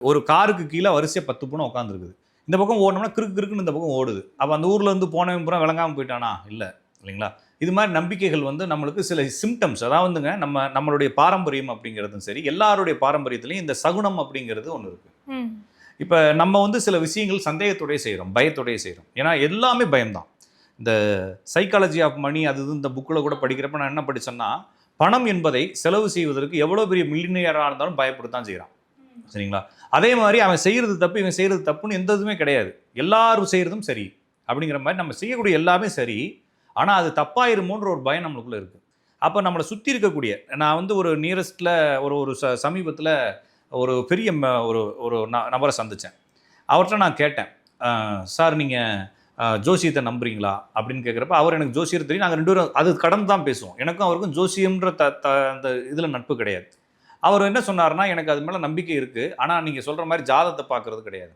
ஒரு காருக்கு கீழே வரிசையாக பத்து பூனை உட்காந்துருக்குது இந்த பக்கம் ஓடணும்னா கிறுக்கு கிறுக்குன்னு இந்த பக்கம் ஓடுது. அப்போ அந்த ஊர்ல இருந்து போனவன் பூரா விளங்காமல் போயிட்டானா? இல்லை. இல்லைங்களா? இது மாதிரி நம்பிக்கைகள் வந்து நம்மளுக்கு சில சிம்டம்ஸ் அதாவதுங்க நம்ம நம்மளுடைய பாரம்பரியம் அப்படிங்கிறதும் சரி எல்லாருடைய பாரம்பரியத்துலையும் இந்த சகுனம் அப்படிங்கிறது ஒன்று இருக்குது. இப்போ நம்ம வந்து சில விஷயங்கள் சந்தேகத்தோடய செய்கிறோம் பயத்தோடய செய்கிறோம் ஏன்னா எல்லாமே பயம்தான். இந்த சைக்காலஜி ஆஃப் மணி அது இந்த புக்கில் கூட படிக்கிறப்ப நான் என்ன படிச்சேன்னா பணம் என்பதை செலவு செய்வதற்கு எவ்வளோ பெரிய மில்லினியராக இருந்தாலும் பயப்படத்தான் செய்கிறான் சரிங்களா? அதே மாதிரி அவன் செய்கிறது தப்பு இவன் செய்கிறது தப்புன்னு எந்த இதுவுமே கிடையாது. எல்லாரும் செய்கிறதும் சரி. அப்படிங்கிற மாதிரி நம்ம செய்யக்கூடிய எல்லாமே சரி. ஆனால் அது தப்பாயிருமோன்ற ஒரு பயம் நம்மளுக்குள்ளே இருக்குது அப்போ நம்மளை சுற்றி இருக்கக்கூடிய நான் வந்து ஒரு நியரஸ்ட்டில் ஒரு ஒரு ச சமீபத்தில் ஒரு பெரிய ம- ஒரு ஒரு ந- நபரை சந்தித்தேன் அவர்கிட்ட நான் கேட்டேன். சார் நீங்கள் ஜோசியத்தை நம்புறீங்களா? அப்படின்னு கேட்குறப்ப அவர் எனக்கு ஜோசியர் தெரியும். நாங்கள் ரெண்டு பேரும் அது கடந்து தான் பேசுவோம். எனக்கும் அவருக்கும் ஜோசியம்ன்ற த த அந்த இதில் நட்பு கிடையாது. அவர் என்ன சொன்னார்னா எனக்கு அது மேலே நம்பிக்கை இருக்குது ஆனால் நீங்கள் சொல்கிற மாதிரி ஜாதகத்தை பார்க்குறது கிடையாது.